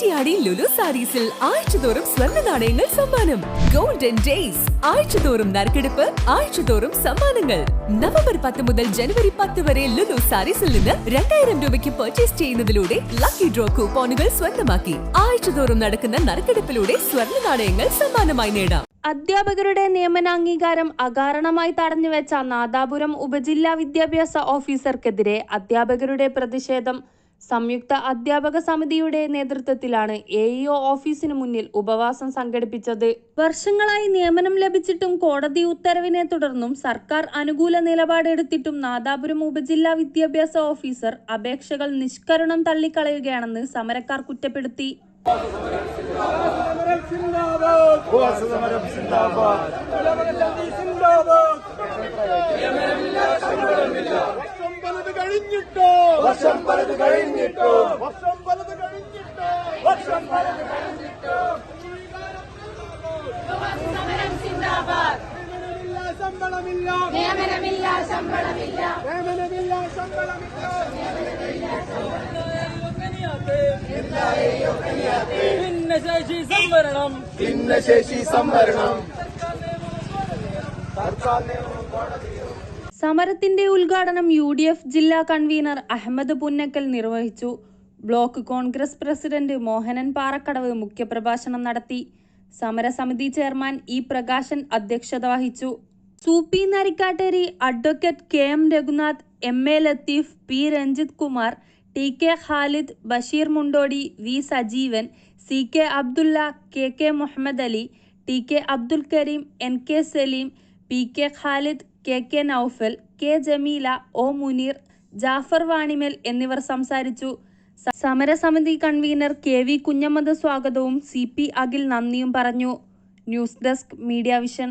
കുറ്റിയാടി ലുലു സാരീസിൽ ആഴ്ചതോറും സ്വർണ നാണയങ്ങൾ സമ്മാനം. ഗോൾഡൻ ഡേയ്സ് ആഴ്ചതോറും നറുക്കെടുപ്പ് ആഴ്ചതോറും സമ്മാനങ്ങൾ. നവംബർ പത്ത് മുതൽ ജനുവരി പത്ത് വരെ ലുലു സാരീസിൽ നിന്ന് രണ്ടായിരം രൂപയ്ക്ക് പർച്ചേസ് ചെയ്യുന്നതിലൂടെ ലക്കി ഡ്രോ കൂപ്പോണുകൾ സ്വന്തമാക്കി. ആഴ്ചതോറും നടക്കുന്ന നറുക്കെടുപ്പിലൂടെ സ്വർണ നാണയങ്ങൾ സമ്മാനമായി നേടാം. അധ്യാപകരുടെ നിയമനാംഗീകാരം അകാരണമായി തടഞ്ഞുവെച്ച നാദാപുരം ഉപജില്ലാ വിദ്യാഭ്യാസ ഓഫീസർക്കെതിരെ അധ്യാപകരുടെ പ്രതിഷേധം സംയുക്ത അധ്യാപക സമിതിയുടെ നേതൃത്വത്തിലാണ് എ ഇഒ ഓഫീസിന് മുന്നിൽ ഉപവാസം സംഘടിപ്പിച്ചത്. വർഷങ്ങളായി നിയമനം ലഭിച്ചിട്ടും കോടതി ഉത്തരവിനെ തുടർന്നും സർക്കാർ അനുകൂല നിലപാടെടുത്തിട്ടും നാദാപുരം ഉപജില്ലാ വിദ്യാഭ്യാസ ഓഫീസർ അപേക്ഷകൾ നിഷ്കരുണം തള്ളിക്കളയുകയാണെന്ന് സമരക്കാർ കുറ്റപ്പെടുത്തി സിന്ദാബാദ് സിന്ദാബാദ് വർഷം പലത് കഴിഞ്ഞിട്ടോ? വർഷം പലത് കഴിഞ്ഞിട്ടോ? വർഷം പലത് കഴിഞ്ഞിട്ടോ? വർഷം പലത് കഴിഞ്ഞിട്ടോ? ശമ്പളമില്ല. നിയമനമില്ല ശമ്പളമില്ല. നിയമനമില്ല ശമ്പളമില്ല. ഭിന്നശേഷി സംവരണം. ഭിന്നശേഷി സംവരണം. സർക്കാർ നിയമം സമരത്തിന്റെ ഉദ്ഘാടനം യു ഡി എഫ് ജില്ലാ കൺവീനർ അഹമ്മദ് പുന്നക്കൽ നിർവഹിച്ചു. Block Congress president Mohanan Parakkadavu മുഖ്യപ്രഭാഷണം നടത്തി. സമരസമിതി ചെയർമാൻ ഇ പ്രകാശൻ അധ്യക്ഷത വഹിച്ചു. Soopy Narikkatteri advocate K M Raghunath M A Latheef P Ranjith Kumar T K Khalid Basheer Mundodi V Sajeevan C K Abdulla K K Muhammad Ali T K Abdul Kareem N K Saleem P K Khalid K K Noufal K Jameela O Muneer Jafar Vanimel എന്നിവർ സംസാരിച്ചു. സമരസമിതി convener K V Kunhammad സ്വാഗതവും C P Akhil നന്ദിയും പറഞ്ഞു. News desk media vision.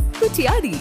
Kuttiyadi